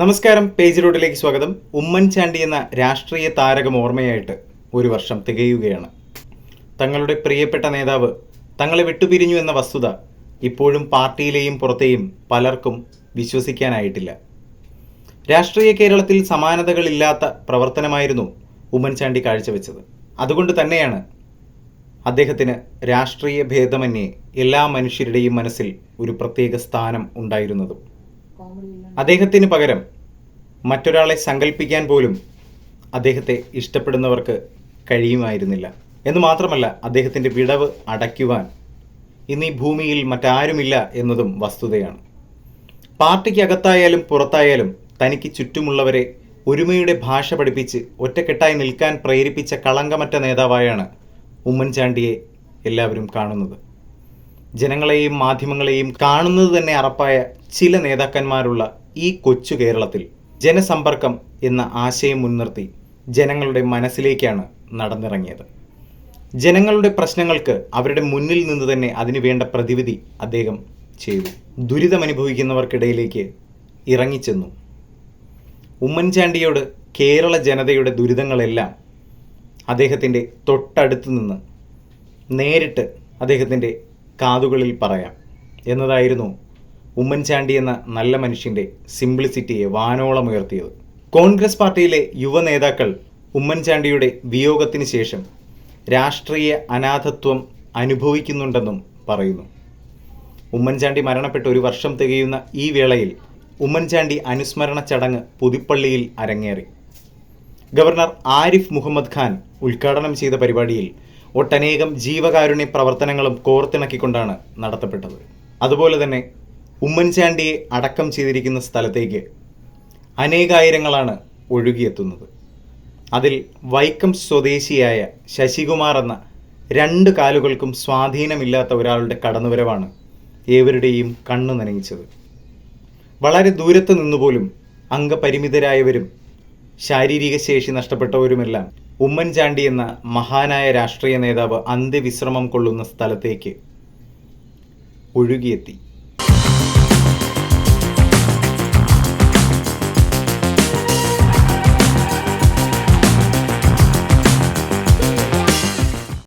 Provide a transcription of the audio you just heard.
നമസ്കാരം പേജ് റോഡിലേക്ക് സ്വാഗതം ഉമ്മൻചാണ്ടി എന്ന രാഷ്ട്രീയ താരകം ഓർമ്മയായിട്ട് ഒരു വർഷം തികയുകയാണ്. തങ്ങളുടെ പ്രിയപ്പെട്ട നേതാവ് തങ്ങളെ വിട്ടുപിരിഞ്ഞു എന്ന വസ്തുത ഇപ്പോഴും പാർട്ടിയിലെയും പുറത്തെയും പലർക്കും വിശ്വസിക്കാനായിട്ടില്ല. രാഷ്ട്രീയ കേരളത്തിൽ സമാനതകളില്ലാത്ത പ്രവർത്തനമായിരുന്നു ഉമ്മൻചാണ്ടി കാഴ്ചവെച്ചത്. അതുകൊണ്ട് തന്നെയാണ് അദ്ദേഹത്തിന് രാഷ്ട്രീയ ഭേദമന്യേ എല്ലാ മനുഷ്യരുടെയും മനസ്സിൽ ഒരു പ്രത്യേക സ്ഥാനം ഉണ്ടായിരുന്നതും. അദ്ദേഹത്തിന് പകരം മറ്റൊരാളെ സങ്കല്പിക്കാൻ പോലും അദ്ദേഹത്തെ ഇഷ്ടപ്പെടുന്നവർക്ക് കഴിയുമായിരുന്നില്ല. എന്ന് മാത്രമല്ല അദ്ദേഹത്തിന്റെ വിടവ് അടയ്ക്കുവാൻ ഇന്ന് ഭൂമിയിൽ മറ്റാരുമില്ല എന്നതും വസ്തുതയാണ്. പാർട്ടിക്കകത്തായാലും പുറത്തായാലും തനിക്ക് ചുറ്റുമുള്ളവരെ ഒരുമയുടെ ഭാഷ പഠിപ്പിച്ച് ഒറ്റക്കെട്ടായി നിൽക്കാൻ പ്രേരിപ്പിച്ച കളങ്കമറ്റ നേതാവായാണ് ഉമ്മൻചാണ്ടിയെ എല്ലാവരും കാണുന്നത്. ജനങ്ങളെയും മാധ്യമങ്ങളെയും കാണുന്നത് തന്നെ അറപ്പായ ചില നേതാക്കന്മാരുള്ള ഈ കൊച്ചു കേരളത്തിൽ ജനസമ്പർക്കം എന്ന ആശയം മുൻനിർത്തി ജനങ്ങളുടെ മനസ്സിലേക്കാണ് നടന്നിറങ്ങിയത്. ജനങ്ങളുടെ പ്രശ്നങ്ങൾക്ക് അവരുടെ മുന്നിൽ നിന്ന് തന്നെ അതിനു വേണ്ട പ്രതിവിധി അദ്ദേഹം ചെയ്തു. ദുരിതമനുഭവിക്കുന്നവർക്കിടയിലേക്ക് ഇറങ്ങിച്ചെന്നു. ഉമ്മൻചാണ്ടിയോട് കേരള ജനതയുടെ ദുരിതങ്ങളെല്ലാം അദ്ദേഹത്തിന്റെ തൊട്ടടുത്ത് നിന്ന് നേരിട്ട് അദ്ദേഹത്തിന്റെ കാതുകളിൽ പറയാം. എന്നതായിരുന്നു ഉമ്മൻചാണ്ടി എന്ന നല്ല മനുഷ്യന്റെ സിംപ്ലിസിറ്റിയെ വാനോളം ഉയർത്തിയത്. കോൺഗ്രസ് പാർട്ടിയിലെ യുവ നേതാക്കൾ ഉമ്മൻചാണ്ടിയുടെ വിയോഗത്തിന് ശേഷം രാഷ്ട്രീയ അനാഥത്വം അനുഭവിക്കുന്നുണ്ടെന്നും പറയുന്നു. ഉമ്മൻചാണ്ടി മരണപ്പെട്ട് ഒരു വർഷം തികയുന്ന ഈ വേളയിൽ ഉമ്മൻചാണ്ടി അനുസ്മരണ ചടങ്ങ് പുതുപ്പള്ളിയിൽ അരങ്ങേറി. ഗവർണർ ആരിഫ് മുഹമ്മദ് ഖാൻ ഉദ്ഘാടനം ചെയ്ത പരിപാടിയിൽ ഒട്ടനേകം ജീവകാരുണ്യ പ്രവർത്തനങ്ങളും കോർത്തിണക്കിക്കൊണ്ടാണ് നടത്തപ്പെട്ടത്. അതുപോലെ തന്നെ ഉമ്മൻചാണ്ടിയെ അടക്കം ചെയ്തിരിക്കുന്ന സ്ഥലത്തേക്ക് അനേകായിരങ്ങളാണ് ഒഴുകിയെത്തുന്നത്. അതിൽ വൈക്കം സ്വദേശിയായ ശശികുമാർ എന്ന രണ്ട് കാലുകൾക്കും സ്വാധീനമില്ലാത്ത ഒരാളുടെ കടന്നുവരവാണ് ഏവരുടെയും കണ്ണു നനയിച്ചത്. വളരെ ദൂരത്ത് നിന്നുപോലും അംഗപരിമിതരായവരും ശാരീരിക ശേഷി നഷ്ടപ്പെട്ടവരുമെല്ലാം ഉമ്മൻചാണ്ടി എന്ന മഹാനായ രാഷ്ട്രീയ നേതാവ് അന്ത്യവിശ്രമം കൊള്ളുന്ന സ്ഥലത്തേക്ക് ഒഴുകിയെത്തി.